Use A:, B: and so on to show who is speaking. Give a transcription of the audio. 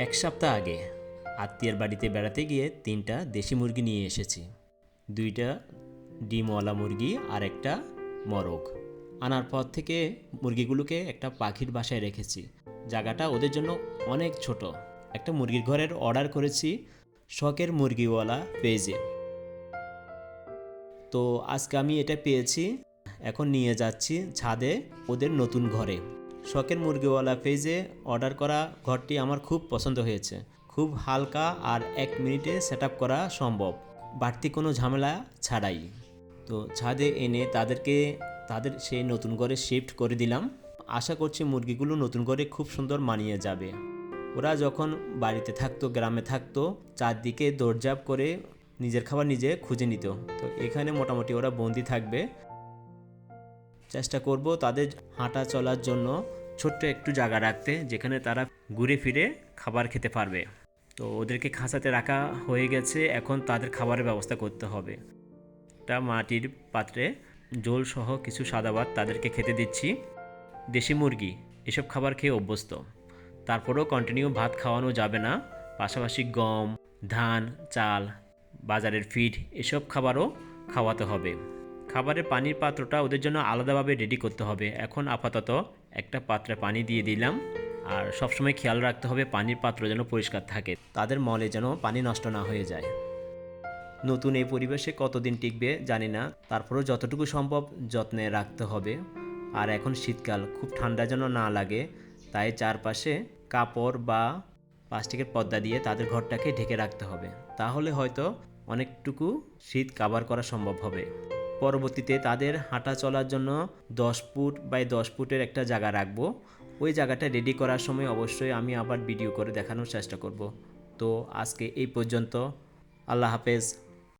A: এক সপ্তাহ আগে আত্মীয়ের বাড়িতে বেড়াতে গিয়ে তিনটা দেশি মুরগি নিয়ে এসেছি। দুইটা ডিমওয়ালা মুরগি আর একটা মরগ। আনার পর থেকে মুরগিগুলোকে একটা পাখির বাসায় রেখেছি। জায়গাটা ওদের জন্য অনেক ছোট। একটা মুরগির ঘরের অর্ডার করেছি শখের মুরগিওয়ালা পেজে। তো আজকে আমি এটা পেয়েছি। এখন নিয়ে যাচ্ছি ছাদে ওদের নতুন ঘরে। শখের মুরগিওয়ালা পেজে অর্ডার করা ঘরটি আমার খুব পছন্দ হয়েছে। খুব হালকা আর এক মিনিটে সেট করা সম্ভব। বাড়তি কোনো ঝামেলা ছাড়াই। তো ছাদে এনে তাদেরকে, তাদের সেই নতুন ঘরে শিফট করে দিলাম। আশা করছি মুরগিগুলো নতুন করে খুব সুন্দর মানিয়ে যাবে। ওরা যখন বাড়িতে থাকতো, গ্রামে থাকতো, চারদিকে দৌড়ঝাঁপ করে নিজের খাবার নিজে খুঁজে নিত। তো এখানে মোটামুটি ওরা বন্দি থাকবে। চেষ্টা করব তাদের হাঁটা চলার জন্য ছোট্ট একটু জায়গা রাখতে, যেখানে তারা ঘুরে ফিরে খাবার খেতে পারবে। তো ওদেরকে খাঁচাতে রাখা হয়ে গেছে, এখন তাদের খাবারের ব্যবস্থা করতে হবে। তা মাটির পাত্রে জল সহ কিছু সাদা ভাত তাদেরকে খেতে দিচ্ছি। দেশি মুরগি, এসব খাবার খেয়ে অভ্যস্ত। তারপরেও কন্টিনিউ ভাত খাওয়ানো যাবে না। পাশাপাশি গম, ধান, চাল, বাজারের ফিড এসব খাবারও খাওয়াতে হবে। খাবারের পানির পাত্রটা ওদের জন্য আলাদাভাবে রেডি করতে হবে। এখন আপাতত একটা পাত্রে পানি দিয়ে দিলাম। আর সবসময় খেয়াল রাখতে হবে পানির পাত্র যেন পরিষ্কার থাকে। তাদের মলে যেন পানি নষ্ট না হয়ে যায়। নতুন এই পরিবেশে কতদিন টিকবে জানি না। তারপরেও যতটুকু সম্ভব যত্নে রাখতে হবে। আর এখন শীতকাল, খুব ঠান্ডা যেন না লাগে, তাই চারপাশে কাপড় বা প্লাস্টিকের পর্দা দিয়ে তাদের ঘরটাকে ঢেকে রাখতে হবে। তাহলে হয়তো অনেকটুকু শীত কাভার করা সম্ভব হবে। পরবর্তীতে তাদের হাঁটা চলার জন্য দশ ফুট বাই দশ ফুটের একটা জায়গা রাখব। ওই জায়গাটা রেডি করার সময় অবশ্যই আমি আবার ভিডিও করে দেখানোর চেষ্টা করব। তো আজকে এই পর্যন্ত। আল্লাহ হাফেজ।